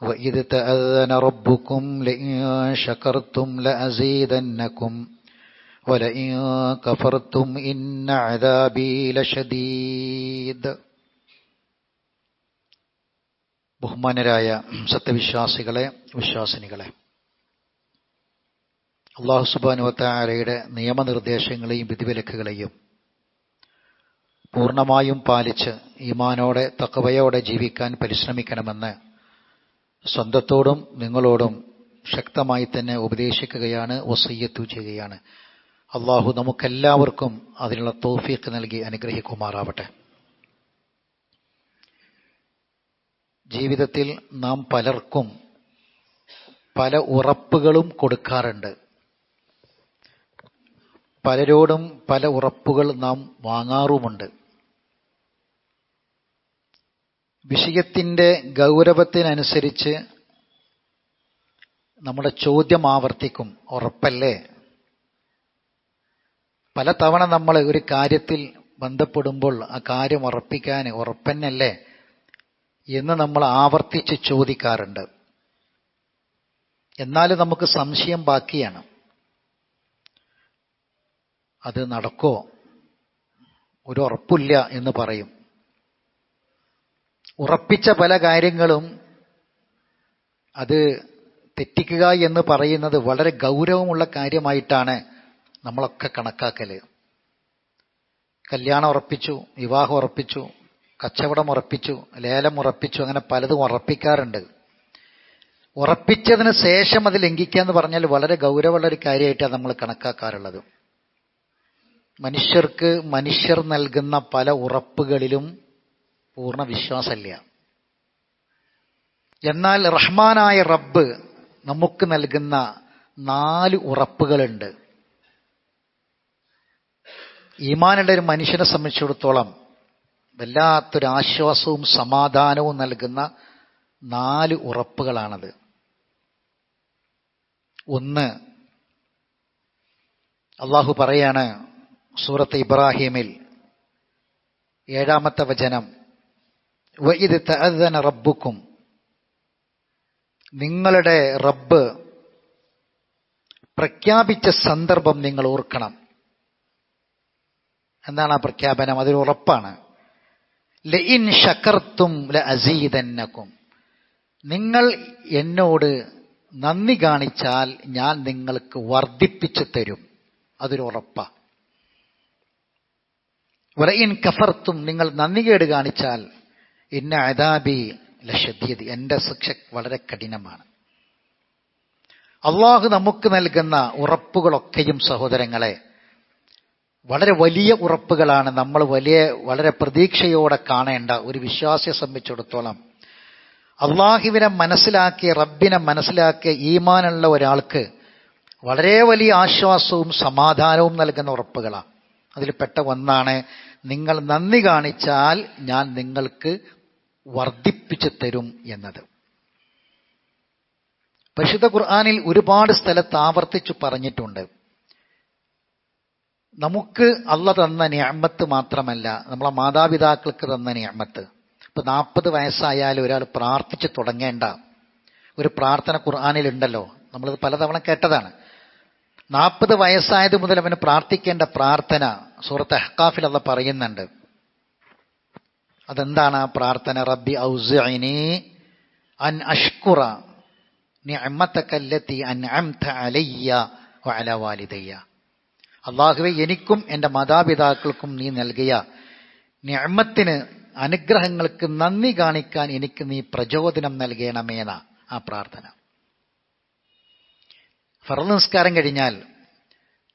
وإذ تأذن ربكم لئن شكرتم لأزيدنكم ولئن كفرتم إن عذابي لشديد ബഹുമാനരായ സത്യവിശ്വാസികളെ വിശ്വാസിനികളെ അള്ളാഹു സുബാനുവത്താരയുടെ നിയമനിർദ്ദേശങ്ങളെയും വിധിവിലക്കുകളെയും പൂർണ്ണമായും പാലിച്ച് ഈമാനോടെ തക്കവയോടെ ജീവിക്കാൻ പരിശ്രമിക്കണമെന്ന് സ്വന്തത്തോടും നിങ്ങളോടും ശക്തമായി തന്നെ ഉപദേശിക്കുകയാണ് വസയ്യത്തു ചെയ്യുകയാണ്. അള്ളാഹു നമുക്കെല്ലാവർക്കും അതിനുള്ള തോഫീക്ക് നൽകി അനുഗ്രഹിക്കുമാറാവട്ടെ. ജീവിതത്തിൽ നാം പലർക്കും പല ഉറപ്പുകളും കൊടുക്കാറുണ്ട്. പലരോടും പല ഉറപ്പുകൾ നാം വാങ്ങാറുമുണ്ട്. വിഷയത്തിന്റെ ഗൗരവത്തിനനുസരിച്ച് നമ്മുടെ ചോദ്യം ആവർത്തിക്കും. ഉറപ്പല്ലേ? പല തവണ നമ്മൾ ഒരു കാര്യത്തിൽ ബന്ധപ്പെടുമ്പോൾ ആ കാര്യം ഉറപ്പിക്കാൻ ഉറപ്പന്നല്ലേ എന്ന് നമ്മൾ ആവർത്തിച്ച് ചോദിക്കാറുണ്ട്. എന്നാൽ നമുക്ക് സംശയം ബാക്കിയാണ്. അത് നടക്കോ? ഒരു ഉറപ്പില്ല എന്ന് പറയും. ഉറപ്പിച്ച പല കാര്യങ്ങളും അത് തെറ്റിക്കുക എന്ന് പറയുന്നത് വളരെ ഗൗരവമുള്ള കാര്യമായിട്ടാണ് നമ്മളൊക്കെ കണക്കാക്കൽ. കല്യാണം ഉറപ്പിച്ചു വിവാഹം ഉറപ്പിച്ചു കച്ചവടം ഉറപ്പിച്ചു ലേലം ഉറപ്പിച്ചു അങ്ങനെ പലതും ഉറപ്പിക്കാറുണ്ട്. ഉറപ്പിച്ചതിന് ശേഷം അത് ലംഘിക്കുക എന്ന് പറഞ്ഞാൽ വളരെ ഗൗരവമുള്ള ഒരു കാര്യമായിട്ടാണ് നമ്മൾ കണക്കാക്കാറുള്ളത്. മനുഷ്യർക്ക് മനുഷ്യർ നൽകുന്ന പല ഉറപ്പുകളിലും പൂർണ വിശ്വാസമില്ല. എന്നാൽ റഹ്മാനായ റബ്ബ് നമുക്ക് നൽകുന്ന നാല് ഉറപ്പുകളുണ്ട്. ഈമാനുള്ള ഒരു മനുഷ്യനെ സംബന്ധിച്ചിടത്തോളം വല്ലാത്തൊരു ആശ്വാസവും സമാധാനവും നൽകുന്ന നാല് ഉറപ്പുകളാണത്. ഒന്ന് അള്ളാഹു പറയാണ് സൂറത്ത് ഇബ്രാഹിമിൽ ഏഴാമത്തെ വചനം ഇത് തഅദന റബ്ബുക്കും. നിങ്ങളുടെ റബ്ബ് പ്രഖ്യാപിച്ച സന്ദർഭം നിങ്ങൾ ഓർക്കണം. എന്താണ് ആ പ്രഖ്യാപനം? അതൊരു ഉറപ്പാണ്. ലഇൻ ഷക്കർത്തും ല അസീതന്നക്കും നിങ്ങൾ എന്നോട് നന്ദി കാണിച്ചാൽ ഞാൻ നിങ്ങൾക്ക് വർദ്ധിപ്പിച്ചു തരും. അതൊരു ഉറപ്പാണ് വലയിൻ കഫർത്തും നിങ്ങൾ നന്ദികേട് കാണിച്ചാൽ ഇന്ന അദാബി ലഷദ്യതി എന്റെ ശിക്ഷ വളരെ കഠിനമാണ്. അള്ളാഹു നമുക്ക് നൽകുന്ന ഉറപ്പുകളൊക്കെയും സഹോദരങ്ങളെ വളരെ വലിയ ഉറപ്പുകളാണ് നമ്മൾ വലിയ വളരെ പ്രതീക്ഷയോടെ കാണേണ്ട ഒരു വിശ്വാസിയെ സംബന്ധിച്ചിടത്തോളം. അള്ളാഹുവിനെ മനസ്സിലാക്കിയ റബ്ബിനെ മനസ്സിലാക്കിയ ഈമാനുള്ള ഒരാൾക്ക് വളരെ വലിയ ആശ്വാസവും സമാധാനവും നൽകുന്ന ഉറപ്പുകളാണ്. അതിൽ പെട്ട ഒന്നാണ് നിങ്ങൾ നന്ദി കാണിച്ചാൽ ഞാൻ നിങ്ങൾക്ക് വർദ്ധിപ്പിച്ചു തരും എന്നത്. പരിശുദ്ധ ഖുർആാനിൽ ഒരുപാട് സ്ഥലത്ത് ആവർത്തിച്ചു പറഞ്ഞിട്ടുണ്ട്. നമുക്ക് അല്ല തന്ന ഞാമത്ത് മാത്രമല്ല നമ്മളെ മാതാപിതാക്കൾക്ക് തന്ന ഞാമത്ത് ഇപ്പൊ നാൽപ്പത് വയസ്സായാലും ഒരാൾ പ്രാർത്ഥിച്ചു തുടങ്ങേണ്ട ഒരു പ്രാർത്ഥന ഖുർആാനിലുണ്ടല്ലോ. നമ്മളത് പലതവണ കേട്ടതാണ്. നാൽപ്പത് വയസ്സായത് മുതൽ അവന് പ്രാർത്ഥിക്കേണ്ട പ്രാർത്ഥന സൂറത്ത് അഹ്കാഫിൽ അള്ള പറയുന്നുണ്ട്. അതെന്താണ് ആ പ്രാർത്ഥന? റബ്ബി ഔസിനി അൻ അഷ്കുറ നിഅമത്തക്കല്ലത്തി അൻഅംത അലയ്യ വഅല വാലിദയ്യ. അള്ളാഹുവെ എനിക്കും എന്റെ മാതാപിതാക്കൾക്കും നീ നൽകിയ നിഅമത്തിന് അനുഗ്രഹങ്ങൾക്ക് നന്ദി കാണിക്കാൻ എനിക്ക് നീ പ്രചോദനം നൽകണമേന ആ പ്രാർത്ഥന. ഫറൽ നിസ്കാരം കഴിഞ്ഞാൽ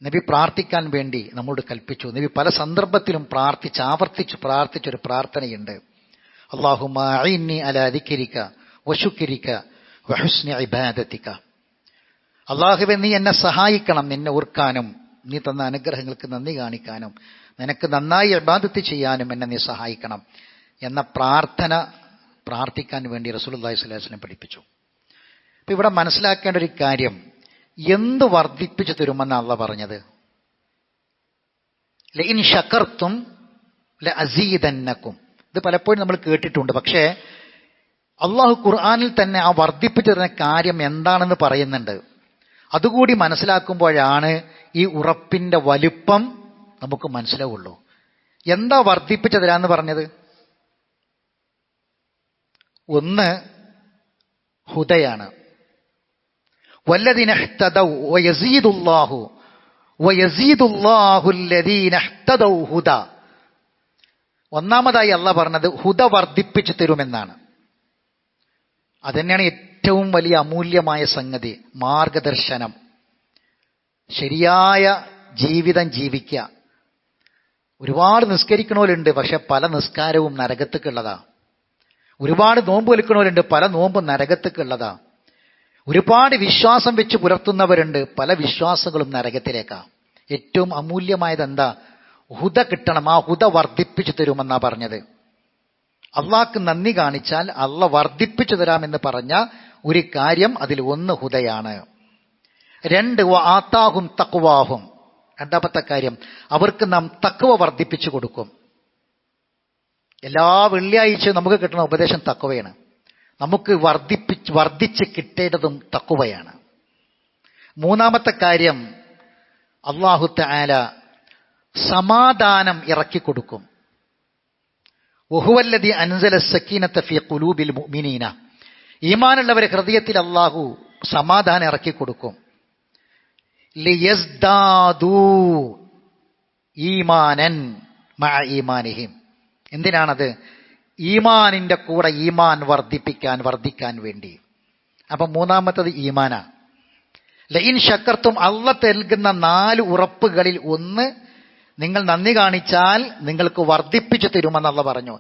നബി പ്രാർത്ഥിക്കാൻ വേണ്ടി നമ്മോട് കൽപ്പിച്ചു. നബി പല സന്ദർഭത്തിലും പ്രാർത്ഥിച്ച് ആവർത്തിച്ച് പ്രാർത്ഥിച്ചൊരു പ്രാർത്ഥനയുണ്ട്. അള്ളാഹുമാ അലാദിക്കരിക്ക വശുക്കരിക്ക വഹുസ്നി ഇബാദത്തിക്ക അള്ളാഹുവെ നീ എന്നെ സഹായിക്കണം നിന്നെ ഓർക്കാനും നീ തന്ന അനുഗ്രഹങ്ങൾക്ക് നന്ദി കാണിക്കാനും നിനക്ക് നന്നായി ഇബാദത്ത് ചെയ്യാനും എന്നെ നീ സഹായിക്കണം എന്ന പ്രാർത്ഥന പ്രാർത്ഥിക്കാൻ വേണ്ടി റസൂൽ അള്ളാഹി വസല്ലം പഠിപ്പിച്ചു. അപ്പൊ ഇവിടെ മനസ്സിലാക്കേണ്ട ഒരു കാര്യം എന്ത് വർദ്ധിപ്പിച്ചു തരുമെന്ന് അള്ള പറഞ്ഞത്? ഇൻ ഷക്കർത്തും അസീതന്നക്കും ഇത് പലപ്പോഴും നമ്മൾ കേട്ടിട്ടുണ്ട്. പക്ഷേ അള്ളാഹു ഖുർആാനിൽ തന്നെ ആ വർദ്ധിപ്പിച്ചു തരുന്ന കാര്യം എന്താണെന്ന് പറയുന്നുണ്ട്. അതുകൂടി മനസ്സിലാക്കുമ്പോഴാണ് ഈ ഉറപ്പിന്റെ വലുപ്പം നമുക്ക് മനസ്സിലാവുള്ളൂ. എന്താ വർദ്ധിപ്പിച്ചു തരാന്ന് പറഞ്ഞത്? ഒന്ന് ഹുദയാണ്. والذين اهتدوا ويزيد الله ويزيد الله الذين اهتدوا هدى ഒന്നാമതായി അല്ല പറഞ്ഞത് ഹുദ വർദ്ധിപ്പിച്ചു തരുമെന്നാണ് അതന്നെയാണ് ഏറ്റവും വലിയ അമൂല്യമായ സംഗതി മാർഗദർശനം ശരിയായ ജീവിതം ജീവിക്കുക ഒരുപാട് നിസ്കരിക്കണവരുണ്ട് പക്ഷെ പല നിസ്കാരവും നരകത്തേക്കുള്ളതാ ഒരുപാട് നോമ്പ് വലിക്കണവരുണ്ട് പല നോമ്പും നരകത്തേക്കുള്ളതാ ഒരുപാട് വിശ്വാസം വെച്ച് പുലർത്തുന്നവരുണ്ട്. പല വിശ്വാസങ്ങളും നരകത്തിലേക്കാ. ഏറ്റവും അമൂല്യമായത് എന്താ ഹുദ കിട്ടണം. ആ ഹുദ വർദ്ധിപ്പിച്ചു തരുമെന്നാ പറഞ്ഞത്. അള്ളാഹ്ക്ക് നന്ദി കാണിച്ചാൽ അള്ള വർദ്ധിപ്പിച്ചു തരാമെന്ന് പറഞ്ഞ ഒരു കാര്യം അതിൽ ഒന്ന് ഹുദയാണ്. രണ്ട് ആത്താഹും തക്കുവാഹും രണ്ടാമത്തെ കാര്യം അവർക്ക് നാം തക്കുവ വർദ്ധിപ്പിച്ചു കൊടുക്കും. എല്ലാ വെള്ളിയാഴ്ചയും നമുക്ക് കിട്ടുന്ന ഉപദേശം തക്കുവയാണ് നമുക്ക് വർദ്ധിപ്പിച്ച് വർദ്ധിച്ച് കിട്ടേണ്ടതും തക്കുവയാണ് മൂന്നാമത്തെ കാര്യം അള്ളാഹു ആല സമാധാനം ഇറക്കിക്കൊടുക്കും ഒഹുവല്ലതി അൻസല സക്കീനത്തെ ഫി കുലൂബിൽ മിനീന ഈമാനുള്ളവരെ ഹൃദയത്തിൽ അള്ളാഹു സമാധാനം ഇറക്കിക്കൊടുക്കും ഈമാനൻ ഈമാനിഹിം. എന്തിനാണത്? ഈമാനിന്റെ കൂടെ ഈമാൻ വർദ്ധിപ്പിക്കാൻ വർദ്ധിക്കാൻ വേണ്ടി. അപ്പൊ മൂന്നാമത്തത് ഈമാനാ. ലൈൻ ശക്കർത്തും അള്ള നൽകുന്ന നാല് ഉറപ്പുകളിൽ ഒന്ന് നിങ്ങൾ നന്ദി കാണിച്ചാൽ നിങ്ങൾക്ക് വർദ്ധിപ്പിച്ചു തരുമെന്നുള്ള പറഞ്ഞു.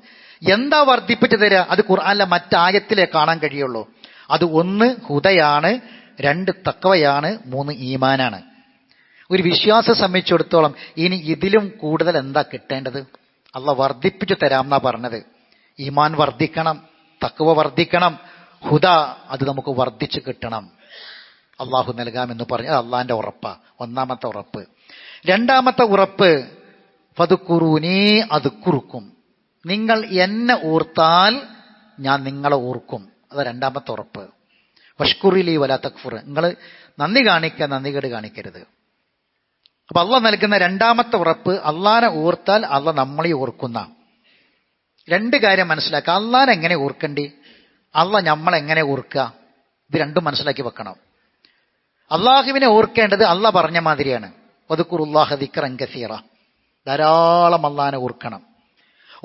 എന്താ വർദ്ധിപ്പിച്ചു തരിക അത് ഖുർആാനിലെ മറ്റായത്തിലേ കാണാൻ കഴിയുള്ളൂ. അത് ഒന്ന് ഹുദയാണ് രണ്ട് തക്കവയാണ് മൂന്ന് ഈമാനാണ്. ഒരു വിശ്വാസം സംബന്ധിച്ചിടത്തോളം ഇനി ഇതിലും കൂടുതൽ എന്താ കിട്ടേണ്ടത്? അള്ള വർദ്ധിപ്പിച്ചു തരാം എന്നാ പറഞ്ഞത്. ഈമാൻ വർദ്ധിക്കണം തക്കവ വർദ്ധിക്കണം ഹുദ അത് നമുക്ക് വർദ്ധിച്ചു കിട്ടണം. അള്ളാഹു നൽകാമെന്ന് പറഞ്ഞ അള്ളാഹിന്റെ ഉറപ്പ. ഒന്നാമത്തെ ഉറപ്പ്. രണ്ടാമത്തെ ഉറപ്പ് ഫതുക്കുറൂനേ അത് കുറുക്കും നിങ്ങൾ എന്നെ ഓർത്താൽ ഞാൻ നിങ്ങളെ ഓർക്കും. അത് രണ്ടാമത്തെ ഉറപ്പ്. വഷ്കുറിലി വല തക്ഫുർ. നിങ്ങൾ നന്ദി കാണിക്കുക നന്ദികേട് കാണിക്കരുത്. അപ്പൊ അള്ള നൽകുന്ന രണ്ടാമത്തെ ഉറപ്പ് അള്ളാനെ ഓർത്താൽ അള്ള നമ്മളെ ഓർക്കുന്ന രണ്ട് കാര്യം മനസ്സിലാക്കുക. അള്ളാൻ എങ്ങനെ ഓർക്കണ്ടി? അള്ള നമ്മളെങ്ങനെ ഓർക്കുക? ഇത് രണ്ടും മനസ്സിലാക്കി വെക്കണം. അള്ളാഹുവിനെ ഓർക്കേണ്ടത് അള്ള പറഞ്ഞ മാതിരിയാണ്. ഒതുക്കുറുല്ലാഹ ദിക്റൻ കസീറ. ധാരാളം അള്ളാനെ ഓർക്കണം.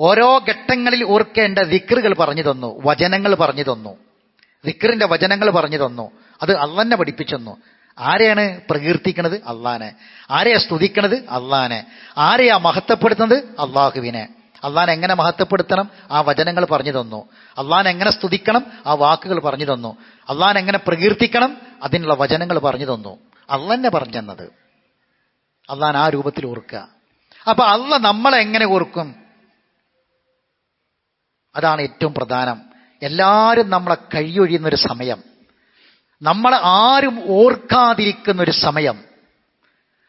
ഓരോ ഘട്ടങ്ങളിൽ ഓർക്കേണ്ട ദിക്റുകൾ പറഞ്ഞു തന്നു. വചനങ്ങൾ പറഞ്ഞു തന്നു. ദിക്റിന്റെ വചനങ്ങൾ പറഞ്ഞു തന്നു. അത് അള്ളന്നെ പഠിപ്പിച്ചെന്നു. ആരെയാണ് പ്രകീർത്തിക്കണത്? അള്ളാനെ. ആരെയാ സ്തുതിക്കണത്? അള്ളാനെ. ആരെയാ മഹത്വപ്പെടുത്തുന്നത്? അള്ളാഹുവിനെ. അള്ളാൻ എങ്ങനെ മഹത്വപ്പെടുത്തണം? ആ വചനങ്ങൾ പറഞ്ഞു തന്നു. അള്ളാൻ എങ്ങനെ സ്തുതിക്കണം? ആ വാക്കുകൾ പറഞ്ഞു തന്നു. അള്ളാൻ എങ്ങനെ പ്രകീർത്തിക്കണം? അതിനുള്ള വചനങ്ങൾ പറഞ്ഞു തന്നു. അള്ളന്നെ പറഞ്ഞു തന്നത്. അള്ളാൻ ആ രൂപത്തിൽ ഓർക്കുക. അപ്പൊ അള്ള നമ്മളെ എങ്ങനെ ഓർക്കും? അതാണ് ഏറ്റവും പ്രധാനം. എല്ലാവരും നമ്മളെ കഴിയൊഴിയുന്ന ഒരു സമയം. നമ്മളെ ആരും ഓർക്കാതിരിക്കുന്ന ഒരു സമയം.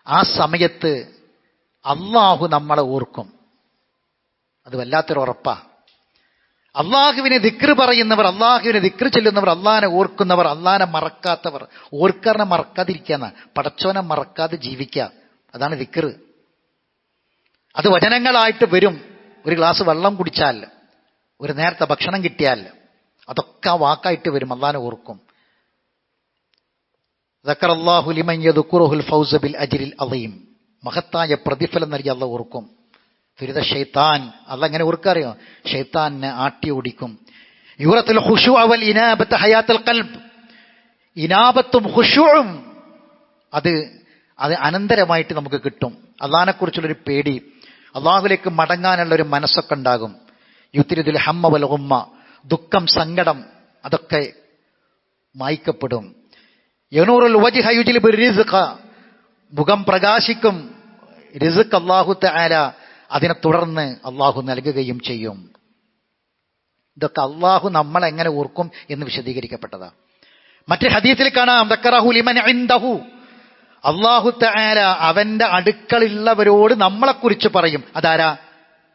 ആ സമയത്ത് അള്ളാഹു നമ്മളെ ഓർക്കും. അത് വല്ലാത്തൊരു ഉറപ്പാ അള്ളാഹുവിനെ ദിക്റ് പറയുന്നവർ അള്ളാഹുവിനെ ദിക്റ് ചെല്ലുന്നവർ അള്ളാഹിനെ ഓർക്കുന്നവർ അള്ളാഹിനെ മറക്കാത്തവർ. ഓർക്കാരനെ മറക്കാതിരിക്കാന്ന പടച്ചോനെ മറക്കാതെ ജീവിക്കുക. അതാണ് ദിക്റ്. അത് വചനങ്ങളായിട്ട് വരും. ഒരു ഗ്ലാസ് വെള്ളം കുടിച്ചാൽ ഒരു നേരത്തെ ഭക്ഷണം കിട്ടിയാൽ അതൊക്കെ വാക്കായിട്ട് വരും. അള്ളാഹിനെ ഓർക്കും. അള്ളാഹു ലിമയ്യദുക്കുറുഹുൽ ഫൗസ ബിൽ അജിരിൽ അലയും മഹത്തായ പ്രതിഫലം നൽകി അള്ള ഓർക്കും. ഫിരിത ഷെയ്ത്താൻ അതങ്ങനെ ഓർക്കറിയോ ഷെയ്ത്താനെ ആട്ടി ഓടിക്കും. യൂറത്തിൽ ഹുഷു അവൽ ഇനാബത്ത് ഹയാത്തൽ കൽബ് ഇനാബത്തും ഹുഷുവും അത് അത് അനന്തരമായിട്ട് നമുക്ക് കിട്ടും. അള്ളഹാനെക്കുറിച്ചുള്ളൊരു പേടി. അള്ളാഹുലേക്ക് മടങ്ങാനുള്ള ഒരു മനസ്സൊക്കെ ഉണ്ടാകും. യുത്തിരിതിൽ ഹമ്മ വൽ ഉമ്മ ദുഃഖം സങ്കടം അതൊക്കെ മായ്ക്കപ്പെടും. യനൂറുൽ വജ്ഹ മുഖം പ്രകാശിക്കും. റിസ്ഖ് അല്ലാഹു തആല. അതിനെ തുടർന്ന് അള്ളാഹു നൽകുകയും ചെയ്യും. ഇതൊക്കെ അള്ളാഹു നമ്മളെങ്ങനെ ഓർക്കും എന്ന് വിശദീകരിക്കപ്പെട്ടതാ. മറ്റു ഹദീസിൽ കാണാം ദക്കറഹു ലിമൻ ഇൻദഹു. അള്ളാഹു തആല അവന്റെ അടുക്കളുള്ളവരോട് നമ്മളെക്കുറിച്ച് പറയും. അതാരാ?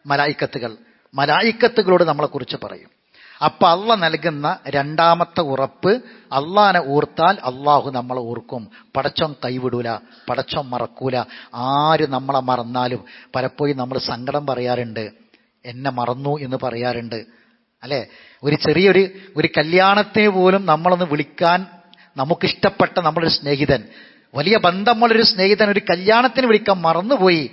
മലായിക്കത്തുകൾ. മലായിക്കത്തുകളോട് നമ്മളെക്കുറിച്ച് പറയും. അപ്പൊ അള്ള നൽകുന്ന രണ്ടാമത്തെ ഉറപ്പ് അള്ളാനെ ഓർത്താൽ അള്ളാഹു നമ്മളെ ഓർക്കും. പടച്ചോൻ കൈവിടൂല പടച്ചോൻ മറക്കൂല. ആര് നമ്മളെ മറന്നാലും പലപ്പോഴും നമ്മൾ സങ്കടം പറയാറുണ്ട്. എന്നെ മറന്നു എന്ന് പറയാറുണ്ട്. അല്ലേ? ഒരു ചെറിയൊരു ഒരു കല്യാണത്തെ പോലും നമ്മളൊന്ന് വിളിക്കാൻ നമുക്കിഷ്ടപ്പെട്ട നമ്മളൊരു സ്നേഹിതൻ വലിയ ബന്ധമുള്ളൊരു സ്നേഹിതൻ ഒരു കല്യാണത്തിന് വിളിക്കാൻ മറന്നുപോയി.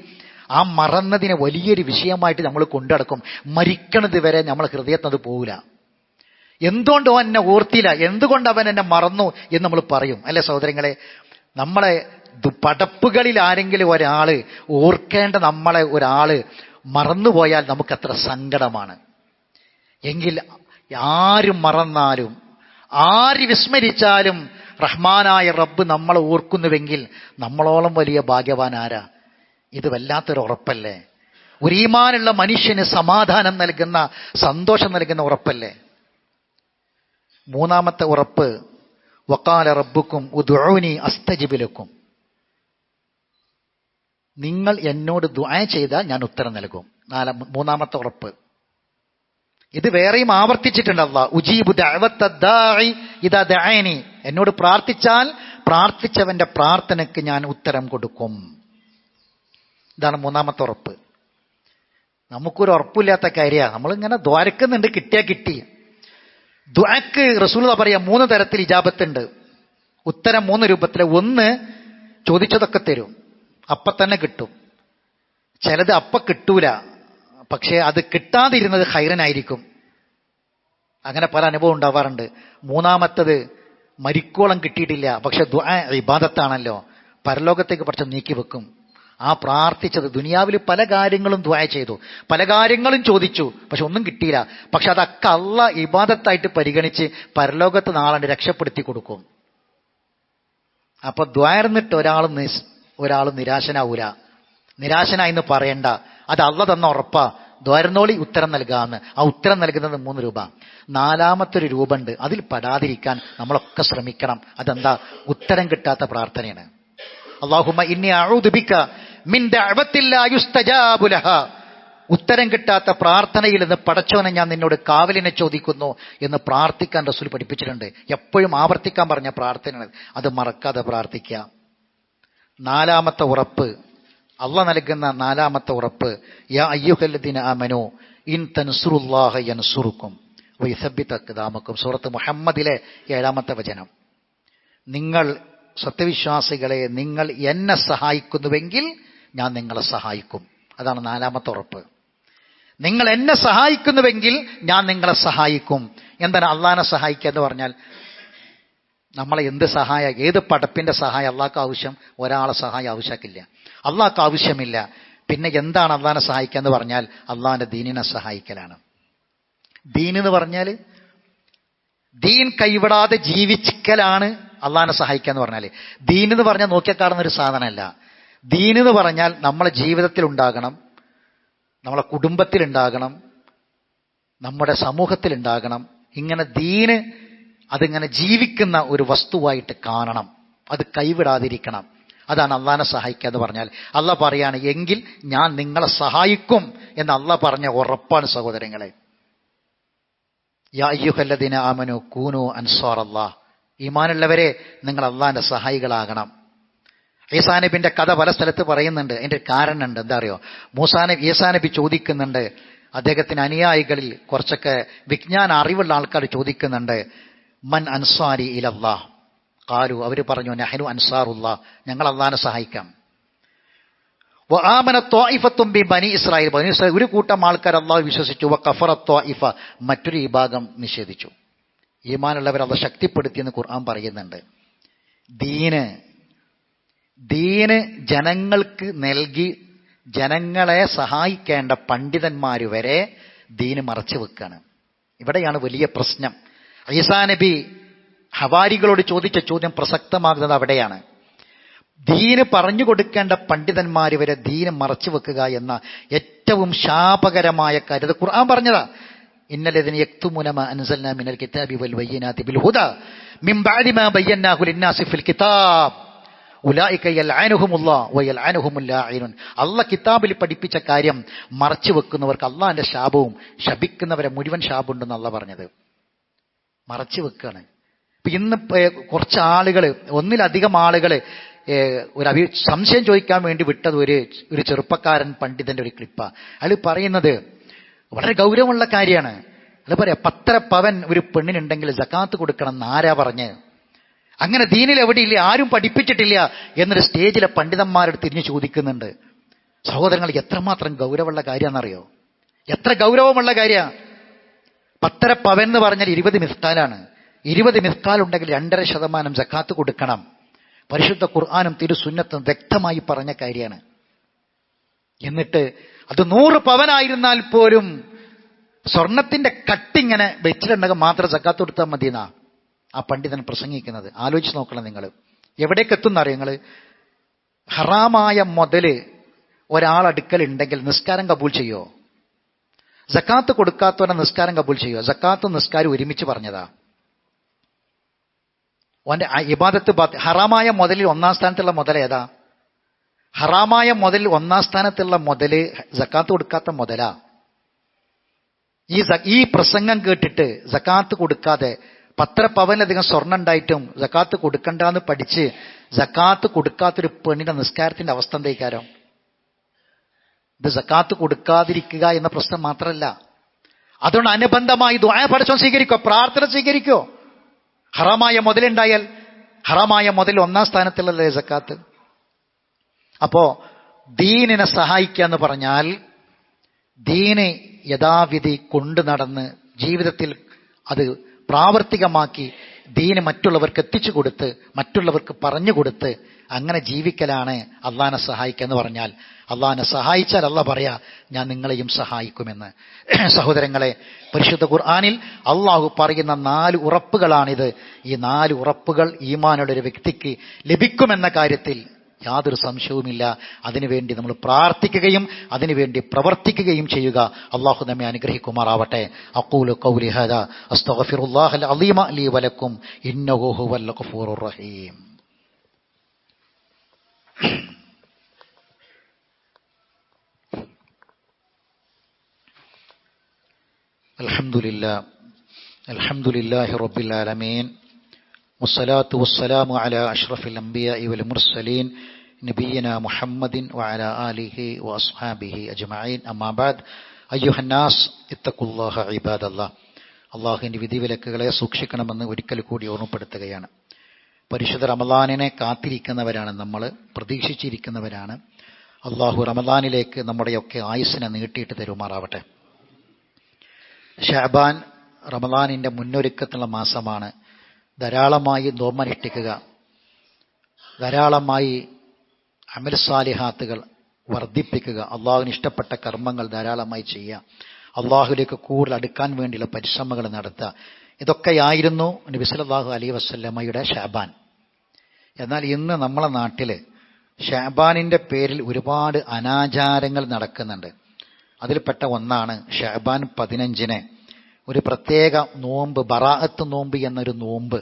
ആ മറന്നതിനെ വലിയൊരു വിഷയമായിട്ട് നമ്മൾ കൊണ്ടടക്കും മരിക്കണത് വരെ നമ്മളെ ഹൃദയത്തിനത് പോവില്ല. എന്തുകൊണ്ട് അവൻ എന്നെ ഓർത്തില്ല? എന്തുകൊണ്ട് അവൻ എന്നെ മറന്നു എന്ന് നമ്മൾ പറയും. അല്ലെ സഹോദരങ്ങളെ? നമ്മളെ പടപ്പുകളിൽ ആരെങ്കിലും ഒരാൾ ഓർക്കേണ്ട നമ്മളെ ഒരാൾ മറന്നുപോയാൽ നമുക്കത്ര സങ്കടമാണ്. എങ്കിൽ ആരും മറന്നാലും ആര് വിസ്മരിച്ചാലും റഹ്മാനായ റബ്ബ് നമ്മളെ ഓർക്കുന്നുവെങ്കിൽ നമ്മളോളം വലിയ ഭാഗ്യവാൻ ആരാ ഇത് വല്ലാത്തൊരു ഉറപ്പല്ലേ? ഒരീമാനുള്ള മനുഷ്യന് സമാധാനം നൽകുന്ന സന്തോഷം നൽകുന്ന ഉറപ്പല്ലേ? മൂന്നാമത്തെ ഉറപ്പ് വക്കാല റബ്ബുക്കും ഉദ്വണി അസ്തജിബിലക്കും നിങ്ങൾ എന്നോട് ദുആ ചെയ്താൽ ഞാൻ ഉത്തരം നൽകും. നാലാം മൂന്നാമത്തെ ഉറപ്പ്. ഇത് വേറെയും ആവർത്തിച്ചിട്ടുണ്ട് അല്ല ഉജീബു ദഅനി. എന്നോട് പ്രാർത്ഥിച്ചാൽ പ്രാർത്ഥിച്ചവന്റെ പ്രാർത്ഥനയ്ക്ക് ഞാൻ ഉത്തരം കൊടുക്കും. ഇതാണ് മൂന്നാമത്തെ ഉറപ്പ്. നമുക്കൊരു ഉറപ്പില്ലാത്ത കാര്യമാണ് നമ്മളിങ്ങനെ ദ്വാരക്കുന്നുണ്ട് കിട്ടിയാൽ കിട്ടി. ദ്വാക്ക് റസൂൽ പറയാ മൂന്ന് തരത്തിൽ ഇജാബത്തുണ്ട്. ഉത്തരം മൂന്ന് രൂപത്തിൽ ഒന്ന് ചോദിച്ചതൊക്കെ തരും. അപ്പ തന്നെ കിട്ടും. ചിലത് അപ്പ കിട്ടൂല. പക്ഷേ അത് കിട്ടാതിരുന്നത് ഹൈറനായിരിക്കും. അങ്ങനെ പല അനുഭവം ഉണ്ടാവാറുണ്ട്. മൂന്നാമത്തത് മരിക്കോളം കിട്ടിയിട്ടില്ല. പക്ഷെ ഇബാദത്താണല്ലോ. പരലോകത്തേക്ക് കുറച്ച് നീക്കി വെക്കും ആ പ്രാർത്ഥിച്ചത്. ദുനിയാവിൽ പല കാര്യങ്ങളും ദ്വായ ചെയ്തു. പല കാര്യങ്ങളും ചോദിച്ചു. പക്ഷെ ഒന്നും കിട്ടിയില്ല. പക്ഷെ അതൊക്കെ അല്ല ഇബാദത്തായിട്ട് പരിഗണിച്ച് പരലോകത്ത് നാളെ രക്ഷപ്പെടുത്തി കൊടുക്കും. അപ്പൊ ദ്വായർന്നിട്ട് ഒരാൾ ഒരാൾ നിരാശനാവൂല. നിരാശനായിന്ന് പറയണ്ട. അത് അല്ല തന്ന ഉറപ്പാ. ദ്വാരനോളി ഉത്തരം നൽകാമെന്ന് ആ ഉത്തരം നൽകുന്നത് മൂന്ന് രൂപ. നാലാമത്തെ ഒരു രൂപമുണ്ട് അതിൽ പെടാതിരിക്കാൻ നമ്മളൊക്കെ ശ്രമിക്കണം. അതെന്താ? ഉത്തരം കിട്ടാത്ത പ്രാർത്ഥനയാണ്. ഇന്നി ഉത്തരം കിട്ടാത്ത പ്രാർത്ഥനയിൽ നിന്ന് പടച്ചോനെ ഞാൻ നിന്നോട് കാവലിനെ ചോദിക്കുന്നു എന്ന് പ്രാർത്ഥിക്കാൻ റസൂൽ പഠിപ്പിച്ചിട്ടുണ്ട്. എപ്പോഴും ആവർത്തിക്കാൻ പറഞ്ഞ പ്രാർത്ഥനയാണ്. അത് മറക്കാതെ പ്രാർത്ഥിക്കുക. നാലാമത്തെ ഉറപ്പ്. അള്ള നൽകുന്ന നാലാമത്തെ ഉറപ്പ്. യാ അയ്യുഹല്ലദീന ആമനു ഇൻ തൻസുറുല്ലാഹ യൻസുറുക്കും വൈസബിത്തക്കതാമക്കും സൂറത്ത് മുഹമ്മദിലെ ഏഴാമത്തെ വചനം. നിങ്ങൾ സത്യവിശ്വാസികളെ നിങ്ങൾ എന്നെ സഹായിക്കുന്നുവെങ്കിൽ ഞാൻ നിങ്ങളെ സഹായിക്കും. അതാണ് നാലാമത്തെ ഉറപ്പ്. നിങ്ങൾ എന്നെ സഹായിക്കുന്നുവെങ്കിൽ ഞാൻ നിങ്ങളെ സഹായിക്കും. എന്താണ് അള്ളാഹാനെ സഹായിക്കുക എന്ന് പറഞ്ഞാൽ? നമ്മളെ എന്ത് സഹായ ഏത് പടപ്പിന്റെ സഹായം അള്ളാഹ്ക്ക് ആവശ്യം? ഒരാളെ സഹായം ആവശ്യമാക്കില്ല. അള്ളാഹ്ക്ക് ആവശ്യമില്ല. പിന്നെ എന്താണ് അള്ളാഹിനെ സഹായിക്കുക എന്ന് പറഞ്ഞാൽ അള്ളാഹാന്റെ ദീനിനെ സഹായിക്കലാണ്. ദീൻ എന്ന് പറഞ്ഞാൽ ദീൻ കൈവിടാതെ ജീവിക്കലാണ് അള്ളാഹിനെ സഹായിക്കുക എന്ന് പറഞ്ഞാൽ ദീൻ എന്ന് പറഞ്ഞാൽ നോക്കിയാൽ ഒരു സാധനമല്ല. ദീൻ എന്ന് പറഞ്ഞാൽ നമ്മളെ ജീവിതത്തിൽ ഉണ്ടാകണം നമ്മളെ കുടുംബത്തിൽ ഉണ്ടാകണം നമ്മുടെ സമൂഹത്തിൽ ഉണ്ടാകണം. ഇങ്ങനെ ദീന് അതിങ്ങനെ ജീവിക്കുന്ന ഒരു വസ്തുവായിട്ട് കാണണം. അത് കൈവിടാതിരിക്കണം. അതാണ് അള്ളാഹിനെ സഹായിക്കുക എന്ന് പറഞ്ഞാൽ. അല്ല പറയാണ് എങ്കിൽ ഞാൻ നിങ്ങളെ സഹായിക്കും എന്ന് അല്ല പറഞ്ഞ ഉറപ്പാണ് സഹോദരങ്ങളെ. യാ അയ്യുഹല്ലദിന ആമനു കൂനു അൻസാർ അള്ളാഹ് ഈമാനുള്ളവരെ നിങ്ങൾ അള്ളാന്റെ സഹായികളാകണം. ഈസാനബിന്റെ കഥ പല സ്ഥലത്ത് പറയുന്നുണ്ട്. ഒരു കാരണമുണ്ട്. എന്താ അറിയോ? മൂസാനബി ഈസാനബി ചോദിക്കുന്നുണ്ട്. അദ്ദേഹത്തിന് അനുയായികളിൽ കുറച്ചൊക്കെ വിജ്ഞാന അറിവുള്ള ആൾക്കാർ ചോദിക്കുന്നുണ്ട്. മൻ അൻസാരി ഇലല്ലാ കാലു അവർ പറഞ്ഞു നെഹ്നു അൻസാറുള്ള ഞങ്ങൾ അള്ളാഹിനെ സഹായിക്കാം. ആമന ബനി ഇസ്രായേൽ. ബനി ഒരു കൂട്ടം ആൾക്കാർ അള്ളാഹു വിശ്വസിച്ചു. മറ്റൊരു വിഭാഗം നിഷേധിച്ചു. ഈമാനുള്ളവർ അത് ശക്തിപ്പെടുത്തിയെന്ന് ഖുർആൻ പറയുന്നുണ്ട്. ദീന് ദീന് ജനങ്ങൾക്ക് നൽകി ജനങ്ങളെ സഹായിക്കേണ്ട പണ്ഡിതന്മാർ വരെ ദീന് മറച്ചു വെക്കാണ്. ഇവിടെയാണ് വലിയ പ്രശ്നം. ഐസാ നബി ഹവാരികളോട് ചോദിച്ച ചോദ്യം പ്രസക്തമാകുന്നത് അവിടെയാണ്. ദീന് പറഞ്ഞു കൊടുക്കേണ്ട പണ്ഡിതന്മാർ വരെ ദീന് മറച്ചു വെക്കുക എന്ന ഏറ്റവും ശാപകരമായ കാര്യം. ഖുർആൻ പറഞ്ഞതാ. കിതാബിൽ പഠിപ്പിച്ച കാര്യം മറച്ചു വെക്കുന്നവർക്ക് അള്ളാഹിന്റെ ശാപവും ശപിക്കുന്നവരെ മുഴുവൻ ശാപുണ്ടെന്ന് അല്ല പറഞ്ഞത്. മറച്ചു വെക്കുകയാണ് ഇന്ന് കുറച്ച് ആളുകൾ ഒന്നിലധികം ആളുകൾ ഒരു അഭി സംശയം ചോദിക്കാൻ വേണ്ടി വിട്ടത് ഒരു ഒരു ചെറുപ്പക്കാരൻ പണ്ഡിതന്റെ ഒരു ക്ലിപ്പാ. അയാൾ പറയുന്നത് വളരെ ഗൗരവമുള്ള കാര്യമാണ്. അത് പറയാ പത്ര പവൻ ഒരു പെണ്ണിനുണ്ടെങ്കിൽ ജക്കാത്ത് കൊടുക്കണം എന്ന് ആരാ പറഞ്ഞ്? അങ്ങനെ ദീനിൽ എവിടെയില്ല ആരും പഠിപ്പിച്ചിട്ടില്ല എന്നൊരു സ്റ്റേജിലെ പണ്ഡിതന്മാരോട് തിരിഞ്ഞു ചോദിക്കുന്നുണ്ട്. സഹോദരങ്ങൾ എത്രമാത്രം ഗൗരവമുള്ള കാര്യമാണെന്നറിയോ? എത്ര ഗൗരവമുള്ള കാര്യമാണ് പത്തര പവൻ എന്ന് പറഞ്ഞാൽ ഇരുപത് മിസ്കാലാണ്. ഇരുപത് മിസ്കാൽ ഉണ്ടെങ്കിൽ രണ്ടര ശതമാനം ജക്കാത്ത് കൊടുക്കണം. പരിശുദ്ധ ഖുർആാനും തിരുസുന്നത്തും വ്യക്തമായി പറഞ്ഞ കാര്യമാണ്. എന്നിട്ട് അത് നൂറ് പവനായിരുന്നാൽ പോലും സ്വർണത്തിന്റെ കട്ടിങ്ങനെ വെച്ചിട്ടുണ്ടെങ്കിൽ മാത്രം സക്കാത്ത് കൊടുത്താൽ മതിയെന്നാ ആ പണ്ഡിതൻ പ്രസംഗിക്കുന്നത്. ആലോചിച്ച് നോക്കണം നിങ്ങൾ എവിടേക്ക് എത്തുന്ന അറിയോ നിങ്ങൾ ഹറാമായ മുതൽ ഒരാളടുക്കൽ ഉണ്ടെങ്കിൽ നിസ്കാരം കബൂൽ ചെയ്യോ? ജക്കാത്ത് കൊടുക്കാത്തവനെ നിസ്കാരം കബൂൽ ചെയ്യോ? ജക്കാത്ത് നിസ്കാരം ഒരുമിച്ച് പറഞ്ഞതാ. ഓന്റെ ഇബാദത്ത് ഹറാമായ മുതലിൽ ഒന്നാം സ്ഥാനത്തുള്ള മുതൽ ഏതാ ഹറാമായ മുതൽ ഒന്നാം സ്ഥാനത്തുള്ള മുതൽ ജക്കാത്ത് കൊടുക്കാത്ത മുതലാ. ഈ ഈ പ്രസംഗം കേട്ടിട്ട് ജക്കാത്ത് കൊടുക്കാതെ പത്ര പവനിലധികം സ്വർണം ഉണ്ടായിട്ടും ജക്കാത്ത് കൊടുക്കണ്ടെന്ന് പഠിച്ച് ജക്കാത്ത് കൊടുക്കാത്തൊരു പെണ്ണിന്റെ നിസ്കാരത്തിന്റെ അവസ്ഥ എന്തേക്കാരം ഇത് ജക്കാത്ത് കൊടുക്കാതിരിക്കുക എന്ന പ്രശ്നം മാത്രമല്ല. അതുകൊണ്ട് അനുബന്ധമായി ദ്വായ പഠിച്ചോ സ്വീകരിക്കോ പ്രാർത്ഥന സ്വീകരിക്കോ. ഹറാമായ മുതലുണ്ടായാൽ ഹറാമായ മുതൽ ഒന്നാം സ്ഥാനത്തുള്ളല്ലേ ജക്കാത്ത്? അപ്പോ ദീനിനെ സഹായിക്കുക എന്ന് പറഞ്ഞാൽ ദീനെ യഥാവിധി കൊണ്ടു നടന്ന് ജീവിതത്തിൽ അത് പ്രാവർത്തികമാക്കി ദീന് മറ്റുള്ളവർക്ക് എത്തിച്ചു കൊടുത്ത് മറ്റുള്ളവർക്ക് പറഞ്ഞു കൊടുത്ത് അങ്ങനെ ജീവിക്കലാണ് അള്ളഹാനെ സഹായിക്കുക എന്ന് പറഞ്ഞാൽ. അള്ളഹാനെ സഹായിച്ചാൽ അല്ല പറയാ ഞാൻ നിങ്ങളെയും സഹായിക്കുമെന്ന്. സഹോദരങ്ങളെ പരിശുദ്ധ ഖുർആാനിൽ അള്ളാഹു പറയുന്ന നാല് ഉറപ്പുകളാണിത്. ഈ നാല് ഉറപ്പുകൾ ഈമാനുള്ള ഒരു വ്യക്തിക്ക് ലഭിക്കുമെന്ന കാര്യത്തിൽ യാതൊരു സംശയവുമില്ല അതിനുവേണ്ടി നമ്മൾ പ്രാർത്ഥിക്കുകയും അതിനുവേണ്ടി പ്രവർത്തിക്കുകയും ചെയ്യുക അള്ളാഹു നമ്മെ അനുഗ്രഹിക്കുമാറാവട്ടെ അക്കൂലു കൗലി ഹദ അസ്തഗ്ഫിറുല്ലാഹൽ അലീമ ലീ വലക്കും ഇന്നഹു ഹുവൽ ഗഫൂറുർ റഹീം الحمد لله الحمد لله رب العالمين والصلاة والسلام على أشرف الأنبياء والمرسلين نبينا محمد وعلى آله وأصحابه أجمعين أما بعد أيها الناس اتقوا الله عباد الله അള്ളാഹുവിൻ്റെ വിധിവിലക്കുകളെ സൂക്ഷിക്കണമെന്ന് ഒരിക്കൽ കൂടി ഓർമ്മപ്പെടുത്തുകയാണ് പരിശുദ്ധ റമദാനിനെ കാത്തിരിക്കുന്നവരാണ് നമ്മൾ പ്രതീക്ഷിച്ചിരിക്കുന്നവരാണ് അള്ളാഹു റമദാനിലേക്ക് നമ്മുടെയൊക്കെ ആയുസ്സിനെ നീട്ടിയിട്ട് തരുമാറാവട്ടെ ഷാബാൻ റമദാനിൻ്റെ മുന്നൊരുക്കത്തിലുള്ള മാസമാണ് ധാരാളമായി നോമനുഷ്ഠിക്കുക ധാരാളമായി അമൽ സാലിഹാത്തുകൾ വർദ്ധിപ്പിക്കുക അള്ളാഹുവിന് ഇഷ്ടപ്പെട്ട കർമ്മങ്ങൾ ധാരാളമായി ചെയ്യുക അള്ളാഹുലേക്ക് കൂടുതൽ അടുക്കാൻ വേണ്ടിയുള്ള പരിശ്രമങ്ങൾ നടത്തുക. ഇതൊക്കെയായിരുന്നു നബി സല്ലല്ലാഹു അലൈഹി വസല്ലമയുടെ ഷാബാൻ. എന്നാൽ ഇന്ന് നമ്മളെ നാട്ടിൽ ഷാബാനിന്റെ പേരിൽ ഒരുപാട് അനാചാരങ്ങൾ നടക്കുന്നുണ്ട്. അതിൽപ്പെട്ട ഒന്നാണ് ഷാബാൻ പതിനഞ്ചിന് ഒരു പ്രത്യേക നോമ്പ് ബറാഅത്ത് നോമ്പ് എന്നൊരു നോമ്പ്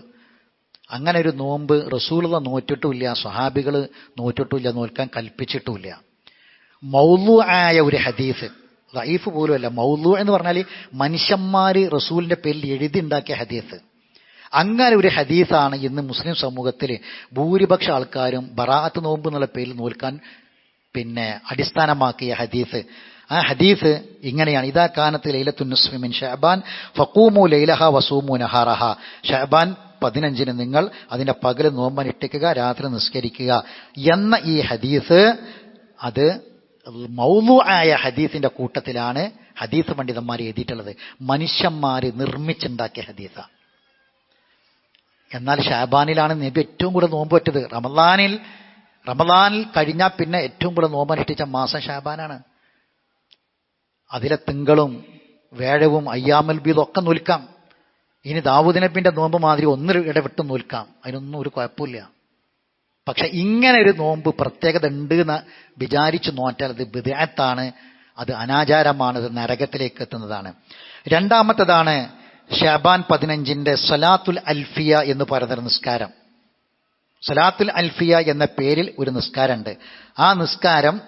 അങ്ങനെ ഒരു നോമ്പ് റസൂലത നോറ്റിട്ടുമില്ല സ്വഹാബികൾ നോറ്റിട്ടുമില്ല നോൽക്കാൻ കൽപ്പിച്ചിട്ടുമില്ല. മൗലു ആയ ഒരു ഹദീസ് റൈഫ് പോലുമല്ല. മൗലു എന്ന് പറഞ്ഞാൽ മനുഷ്യന്മാർ റസൂലിന്റെ പേരിൽ എഴുതി ഉണ്ടാക്കിയ ഹദീസ്. അങ്ങനെ ഒരു ഹദീസാണ് ഇന്ന് മുസ്ലിം സമൂഹത്തിൽ ഭൂരിപക്ഷ ആൾക്കാരും ബറാത്ത് നോമ്പ് എന്നുള്ള പേരിൽ നോൽക്കാൻ പിന്നെ അടിസ്ഥാനമാക്കിയ ഹദീസ്. ആ ഹദീസ് ഇങ്ങനെയാണ്. ഇതാ കാനത്ത് ലൈലത്തുനുസ്മിൻ ഷഹബാൻ ഫക്കൂമു ലൈലഹ വസൂമു നഹാറഹ. ഷഹബാൻ പതിനഞ്ചിന് നിങ്ങൾ അതിന്റെ പകൽ നോമ്പനിട്ടിക്കുക രാത്രി നിസ്കരിക്കുക എന്ന ഈ ഹദീസ് അത് മൗലു ആയ ഹദീസിന്റെ കൂട്ടത്തിലാണ് ഹദീസ് പണ്ഡിതന്മാർ എഴുതിയിട്ടുള്ളത്. മനുഷ്യന്മാർ നിർമ്മിച്ചുണ്ടാക്കിയ ഹദീസ. എന്നാൽ ഷാബാനിലാണ് നബി ഏറ്റവും കൂടുതൽ നോമ്പ് പറ്റത്. റമദാനിൽ റമദാനിൽ കഴിഞ്ഞാൽ പിന്നെ ഏറ്റവും കൂടുതൽ നോമ്പൻ ഇട്ടിച്ച മാസം ഷാബാനാണ് അതിലെ തിങ്കളും വേഴവും അയ്യാമൽ ബീദും ഒക്കെ നോൽക്കാം. ഇനി ദാവൂദിനെ നബിന്റെ നോമ്പ് മാതിരി ഒന്നൊരു ഇടവിട്ട് നോൽക്കാം. അതിനൊന്നും ഒരു കുഴപ്പമില്ല. പക്ഷെ ഇങ്ങനെ ഒരു നോമ്പ് പ്രത്യേകത ഉണ്ട് എന്ന് വിചാരിച്ചു നോറ്റാൽ അത് ബിദാത്താണ് അത് അനാചാരമാണ് അത് നരകത്തിലേക്ക് എത്തുന്നതാണ്. രണ്ടാമത്തതാണ് ഷാബാൻ പതിനഞ്ചിന്റെ സലാത്തുൽ അൽഫിയ എന്ന് പറയുന്ന നിസ്കാരം. സലാത്തുൽ അൽഫിയ എന്ന പേരിൽ ഒരു നിസ്കാരമുണ്ട്. ആ നിസ്കാരം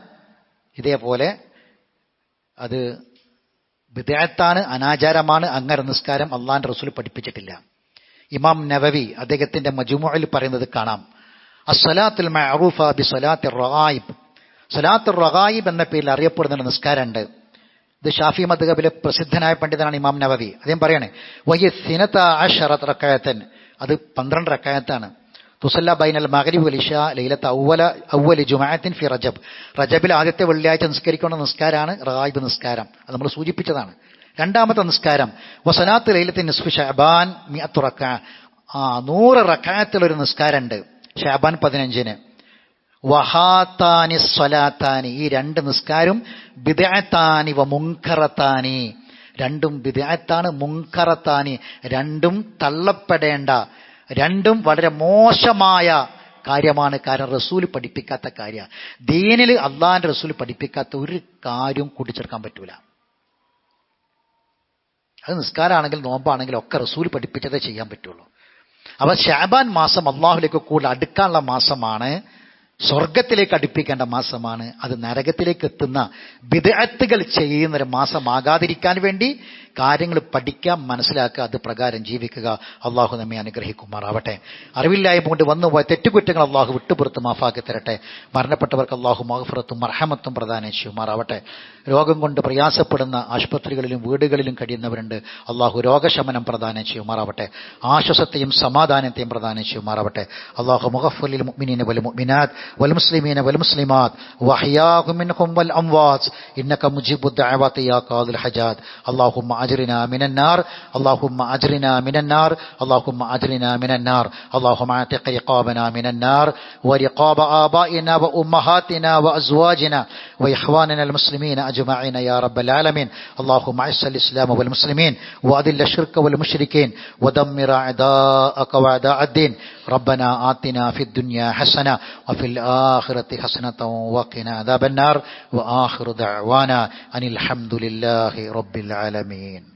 ഇതേപോലെ അത് വിദേഹത്താണ് അനാചാരമാണ് അങ്ങനെ നിസ്കാരം അള്ളാൻ റസൂൽ പഠിപ്പിച്ചിട്ടില്ല. ഇമാം നവവി അദ്ദേഹത്തിന്റെ മജുമുഅയിൽ പറയുന്നത് കാണാം. അസ്സലാത്തുൽ മഅറൂഫ ബി സലാത്തി റഗായിബ്. സലാത്ത് റഗായിബ് എന്ന പേരിൽ അറിയപ്പെടുന്ന നിസ്കാരമുണ്ട്. ഇത് ഷാഫി മദ്ഹബിലെ പ്രസിദ്ധനായ പണ്ഡിതനാണ് ഇമാം നവവി. അദ്ദേഹം പറയാണ് വയ്യ സിനത്ത അഷറത്ത് റക്കായത്തൻ. അത് പന്ത്രണ്ട് റക്കായത്താണ്. തുസല്ല ബൈനൽ മഗ്രിബ് വൽ ഇഷ ലൈലത്ത് ഔവല അവലി ജുമാഅത്തിൻ ഫി റജബ്. റജബിൽ ആദ്യത്തെ വെള്ളിയാഴ്ച നിസ്കരിക്കേണ്ട നിസ്കാരമാണ് റായിബ് നിസ്കാരം. അത് നമ്മൾ സൂചിപ്പിച്ചതാണ്. രണ്ടാമത്തെ നിസ്കാരം വസനാത്ത് ലൈലത്തിൻ നിസ്ഫു ഷഹബാൻ മിഅത്തു റക്അ ആ നൂറ് റക്കായത്തിലൊരു നിസ്കാരമുണ്ട് ഷാബാൻ പതിനഞ്ചിന്. വഹാത്താനി സ്വലാത്താനി. ഈ രണ്ട് നിസ്കാരം ബിദാത്താനി വ രണ്ടും ബിദാത്താണ് മുങ്കറത്താനി രണ്ടും തള്ളപ്പെടേണ്ട. രണ്ടും വളരെ മോശമായ കാര്യമാണ് കാരണം റസൂൽ പഠിപ്പിക്കാത്ത കാര്യം. ദീനിൽ അള്ളാഹിന്റെ റസൂൽ പഠിപ്പിക്കാത്ത ഒരു കാര്യവും കൂട്ടിച്ചേർക്കാൻ പറ്റൂല. അത് നിസ്കാരാണെങ്കിൽ നോമ്പാണെങ്കിലും ഒക്കെ റസൂൽ പഠിപ്പിച്ചതേ ചെയ്യാൻ പറ്റുള്ളൂ. അപ്പൊ ഷാബാൻ മാസം അള്ളാഹുലേക്ക് കൂടുതൽ അടുക്കാനുള്ള മാസമാണ് സ്വർഗത്തിലേക്ക് അടുപ്പിക്കേണ്ട മാസമാണ്. അത് നരകത്തിലേക്ക് എത്തുന്ന വിദഗ്ധകൾ ചെയ്യുന്ന ഒരു മാസമാകാതിരിക്കാൻ വേണ്ടി കാര്യങ്ങൾ പഠിക്കാം മനസ്സിലാക്കുക. അത് പ്രകാരം ജീവിക്കുക. അള്ളാഹു നമ്മെ അനുഗ്രഹിക്കുമാറാവട്ടെ. അറിവില്ലായ്മ കൊണ്ട് വന്നു പോയ തെറ്റുകുറ്റങ്ങൾ അള്ളാഹു വിട്ടുപുറത്ത് മാഫാക്കി തരട്ടെ. മരണപ്പെട്ടവർക്ക് അള്ളാഹു മഹഫറത്തും മർഹമത്തും പ്രദാനം ചെയ്യുമാറാവട്ടെ. രോഗം കൊണ്ട് പ്രയാസപ്പെടുന്ന ആശുപത്രികളിലും വീടുകളിലും കഴിയുന്നവരുണ്ട്. അള്ളാഹു രോഗശമനം പ്രദാനം ചെയ്യുമാറാവട്ടെ. ആശ്വാസത്തെയും സമാധാനത്തെയും പ്രദാനം ചെയ്യുമാറാവട്ടെ. അള്ളാഹു മുഹഫുലിൽ മുഅ്മിനീന വൽ മുഅ്മിനാത്ത് والمسلمين والمسلمات. وأحياكم منكم والأموات. إنك مجيب الدعوات يا قاضي الحجات اللهم أجرنا من النار. اللهم أجرنا من النار. اللهم أجرنا من النار. اللهم أعتق رقابنا من النار. ورقاب آبائنا وأمهاتنا وأزواجنا وإخواننا المسلمين أجمعين يا رب العالمين. اللهم أعز الإسلام والمسلمين. وأذل الشرك والمشركين. ودمر أعداءك وأعداء الدين. ربنا آتنا في الدنيا حسنة وفي الآخرة حسنة وقنا عذاب النار وآخر دعوانا أن الحمد لله رب العالمين.